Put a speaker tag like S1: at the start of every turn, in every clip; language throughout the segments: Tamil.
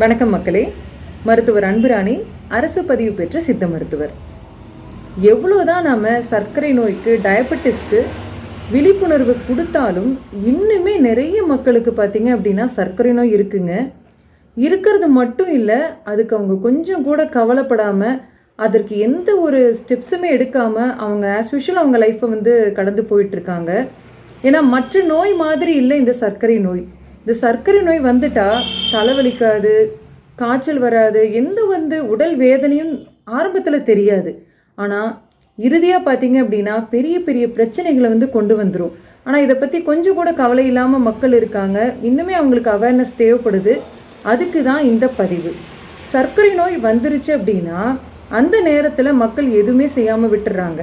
S1: வணக்கம் மக்களே. மருத்துவர் அன்புராணி அரசு பதிவு பெற்ற சித்த மருத்துவர். எவ்வளோதான் நாம் சர்க்கரை நோய்க்கு டயபெட்டிஸ்க்கு விழிப்புணர்வு கொடுத்தாலும் இன்னுமே நிறைய மக்களுக்கு பார்த்தீங்க அப்படின்னா சர்க்கரை நோய் இருக்குங்க. இருக்கிறது மட்டும் இல்லை அதுக்கு அவங்க கொஞ்சம் கூட கவலைப்படாமல் அதற்கு எந்த ஒரு ஸ்டெப்ஸுமே எடுக்காமல் அவங்க ஆஸ் யூஷுவல் அவங்க லைஃப்பை வந்து கடந்து போயிட்டுருக்காங்க ஏன்னா மற்ற நோய் மாதிரி இல்லை இந்த சர்க்கரை நோய். இந்த சர்க்கரை நோய் வந்துட்டா தலைவலிக்காது காய்ச்சல் வராது எந்த வந்து உடல் வேதனையும் ஆரம்பத்தில் தெரியாது. ஆனால் இறுதியாக பார்த்தீங்க அப்படின்னா பெரிய பெரிய பிரச்சனைகளை வந்து கொண்டு வந்துடும் ஆனால் இதை பற்றி கொஞ்சம் கூட கவலை இல்லாமல் மக்கள் இருக்காங்க. இன்னுமே அவங்களுக்கு அவேர்னஸ் தேவைப்படுது. அதுக்கு தான் இந்த பதிவு. சர்க்கரை நோய் வந்துருச்சு அப்படின்னா அந்த நேரத்தில் மக்கள் எதுவுமே செய்யாமல் விட்டுறாங்க.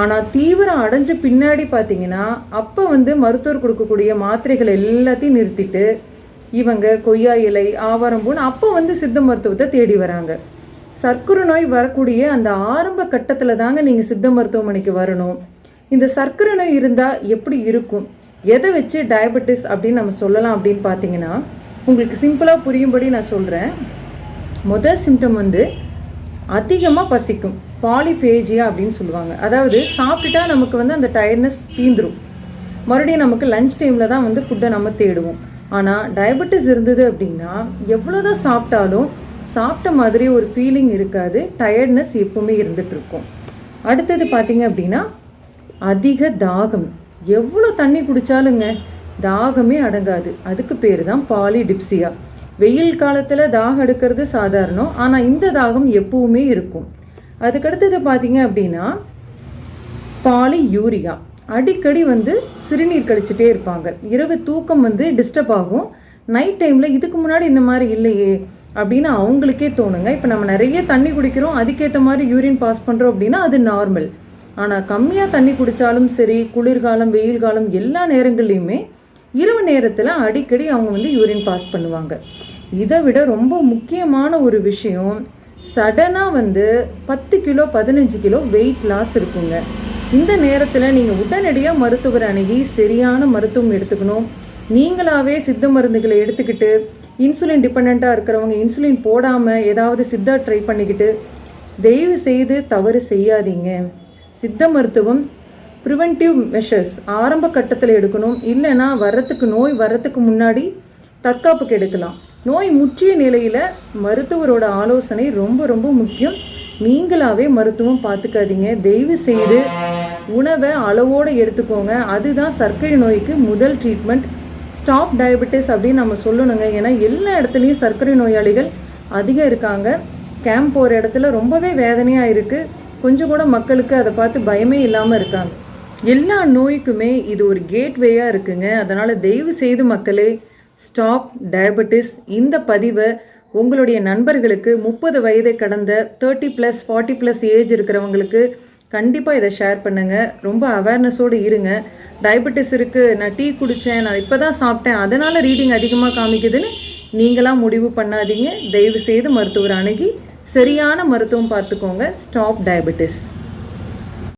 S1: ஆனால் தீவிரம் அடைஞ்ச பின்னாடி பார்த்தீங்கன்னா அப்போ வந்து மருத்துவர் கொடுக்கக்கூடிய மாத்திரைகள் எல்லாத்தையும் நிறுத்திட்டு இவங்க கொய்யா இலை ஆவாரம்பூன்னு அப்போ வந்து சித்த மருத்துவத்தை தேடி வராங்க. சர்க்கரை நோய் வரக்கூடிய அந்த ஆரம்ப கட்டத்தில் தாங்க நீங்கள் சித்த மருத்துவமனைக்கு வரணும். இந்த சர்க்கரை நோய் இருந்தால் எப்படி இருக்கும்? எதை வச்சு டயபெட்டிஸ் அப்படின்னு நம்ம சொல்லலாம் அப்படின்னு பார்த்தீங்கன்னா உங்களுக்கு சிம்பிளாக புரியும்படி நான் சொல்கிறேன் முதல் சிம்டம் வந்து அதிகமாக பசிக்கும். பாலிஃபேஜியா அப்படின்னு சொல்லுவாங்க. அதாவது சாப்பிட்டுட்டா நமக்கு வந்து அந்த டயர்ட்னஸ் தீந்துரும். மறுபடியும் நமக்கு லஞ்ச் டைமில் தான் வந்து ஃபுட்டை நம்ம தேடுவோம். ஆனால் டயபெட்டிஸ் இருந்தது அப்படின்னா எவ்வளோ தான் சாப்பிட்டாலும் சாப்பிட்ட மாதிரி ஒரு ஃபீலிங் இருக்காது. டயர்ட்னஸ் எப்பவுமே இருந்துகிட்ருக்கும் அடுத்தது பார்த்தீங்க அப்படின்னா அதிக தாகம். எவ்வளோ தண்ணி குடித்தாலுங்க தாகமே அடங்காது. அதுக்கு பேர் தான் பாலி டிப்சியா வெயில் காலத்தில் தாகம் எடுக்கிறது சாதாரணம். ஆனால் இந்த தாகம் எப்பவுமே இருக்கும். அதுக்கடுத்தது பார்த்தீங்க அப்படின்னா பாலி யூரியா அடிக்கடி வந்து சிறுநீர் கழிச்சிட்டே இருப்பாங்க. இரவு தூக்கம் வந்து டிஸ்டர்ப் ஆகும். நைட் டைமில் இதுக்கு முன்னாடி இந்த மாதிரி இல்லையே அப்படின்னு அவங்களுக்கே தோணுங்க. இப்போ நம்ம நிறைய தண்ணி குடிக்கிறோம். அதுக்கேற்ற மாதிரி யூரின் பாஸ் பண்ணுறோம் அப்படின்னா அது நார்மல் ஆனால் கம்மியாக தண்ணி குடித்தாலும் சரி குளிர்காலம் வெயில் காலம் எல்லா நேரங்கள்லையுமே இரவு நேரத்தில் அடிக்கடி அவங்க வந்து யூரின் பாஸ் பண்ணுவாங்க. இதை விட ரொம்ப முக்கியமான ஒரு விஷயம் சடனாக வந்து பத்து கிலோ பதினஞ்சு கிலோ வெயிட் லாஸ் இருக்குங்க. இந்த நேரத்தில் நீங்கள் உடனடியாக மருத்துவர் அணுகி சரியான மருத்துவம் எடுத்துக்கணும். நீங்களாவே சித்த மருந்துகளை எடுத்துக்கிட்டு இன்சுலின் டிபெண்ட்டாக இருக்கிறவங்க இன்சுலின் போடாமல் ஏதாவது சித்தா ட்ரை பண்ணிக்கிட்டு தயவு செய்து தவறு செய்யாதீங்க. சித்த மருத்துவம் ப்ரிவென்டிவ் மெஷர்ஸ் ஆரம்ப கட்டத்தில் எடுக்கணும். இல்லைன்னா வர்றதுக்கு நோய் வர்றதுக்கு முன்னாடி தற்காப்புக்கு எடுக்கலாம். நோய் முற்றிய நிலையில் மருத்துவரோட ஆலோசனை ரொம்ப ரொம்ப முக்கியம். நீங்களாவே மருத்துவம் பார்த்துக்காதீங்க. தயவு செய்து உணவை அளவோடு எடுத்துக்கோங்க. அதுதான் சர்க்கரை நோய்க்கு முதல் ட்ரீட்மெண்ட் ஸ்டாப் டயபெட்டிஸ் அப்படின்னு நம்ம சொல்லணுங்க. ஏன்னா எல்லா இடத்துலையும் சர்க்கரை நோயாளிகள் அதிகம் இருக்காங்க. கேம்ப் போகிற இடத்துல ரொம்பவே வேதனையாக இருக்குது கொஞ்சம் கூட மக்களுக்கு அதை பார்த்து பயமே இல்லாமல் இருக்காங்க. எல்லா நோய்க்குமே இது ஒரு கேட்வேயாக இருக்குங்க. அதனால் தயவு செய்து மக்களே ஸ்டாப் டயபெட்டிஸ். இந்த பதிவை உங்களுடைய நண்பர்களுக்கு முப்பது வயதை கடந்த thirty plus forty plus age இருக்கிறவங்களுக்கு கண்டிப்பாக இதை ஷேர் பண்ணுங்கள் ரொம்ப அவேர்னஸோடு இருங்க. டயபெட்டிஸ் இருக்குது நான் டீ குடித்தேன் நான் இப்போ தான் சாப்பிட்டேன் அதனால் ரீடிங் அதிகமாக காமிக்குதுன்னு நீங்களாம் முடிவு பண்ணாதீங்க. தயவு செய்து மருத்துவர் அணுகி சரியான மருத்துவம் பார்த்துக்கோங்க. Stop diabetes.